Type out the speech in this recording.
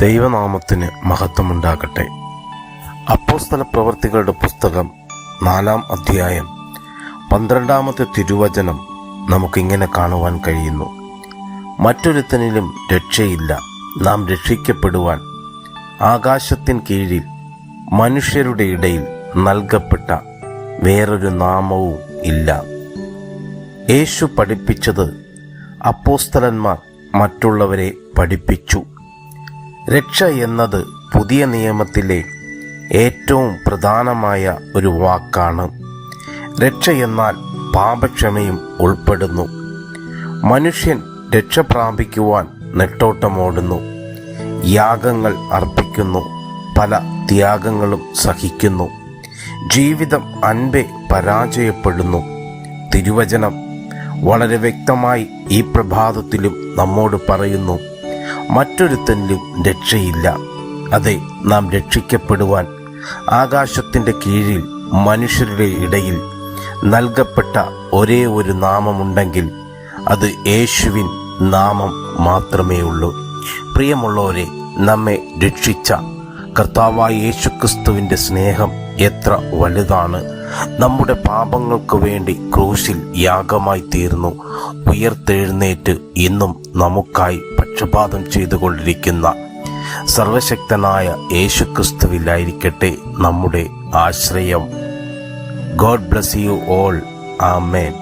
ദൈവനാമത്തിന് മഹത്വമുണ്ടാകട്ടെ. അപ്പോസ്തല പ്രവർത്തികളുടെ പുസ്തകം നാലാം അധ്യായം പന്ത്രണ്ടാമത്തെ തിരുവചനം നമുക്കിങ്ങനെ കാണുവാൻ കഴിയുന്നു. മറ്റൊരുത്തനിലും രക്ഷയില്ല. നാം രക്ഷിക്കപ്പെടുവാൻ ആകാശത്തിൻ കീഴിൽ മനുഷ്യരുടെ ഇടയിൽ നൽകപ്പെട്ട വേറൊരു നാമവും ഇല്ല. യേശു പഠിപ്പിച്ചത് അപ്പോസ്തലന്മാർ മറ്റുള്ളവരെ പഠിപ്പിച്ചു. രക്ഷ എന്നത് പുതിയ നിയമത്തിലെ ഏറ്റവും പ്രധാനമായ ഒരു വാക്കാണ്. രക്ഷ എന്നാൽ പാപക്ഷമയും ഉൾപ്പെടുന്നു. മനുഷ്യൻ രക്ഷ പ്രാപിക്കുവാൻ നെട്ടോട്ടമോടുന്നു. യാഗങ്ങൾ അർപ്പിക്കുന്നു. പല ത്യാഗങ്ങളും സഹിക്കുന്നു. ജീവിതം അൻപെ പരാജയപ്പെടുന്നു. തിരുവചനം വളരെ വ്യക്തമായി ഈ പ്രഭാതത്തിലും നമ്മോട് പറയുന്നു. മറ്റൊരുത്തനിലും രക്ഷയില്ല. അതെ നാം രക്ഷിക്കപ്പെടുവാൻ ആകാശത്തിന്റെ കീഴിൽ മനുഷ്യരുടെ ഇടയിൽ നൽകപ്പെട്ട ഒരേ ഒരു നാമമുണ്ടെങ്കിൽ അത് യേശുവിൻ നാമം മാത്രമേ ഉള്ളൂ. പ്രിയമുള്ളവരെ നമ്മെ രക്ഷിച്ച കർത്താവായ യേശുക്രിസ്തുവിന്റെ സ്നേഹം എത്ര വലുതാണ്. നമ്മുടെ പാപങ്ങൾക്ക് വേണ്ടി ക്രൂശിൽ യാഗമായി തീർന്നു. ഉയർത്തെഴുന്നേറ്റ് ഇന്നും നമുക്കായി പക്ഷപാതം ചെയ്തുകൊണ്ടിരിക്കുന്ന സർവശക്തനായ യേശുക്രിസ്തുവിലായിരിക്കട്ടെ നമ്മുടെ ആശ്രയം. God bless you all amen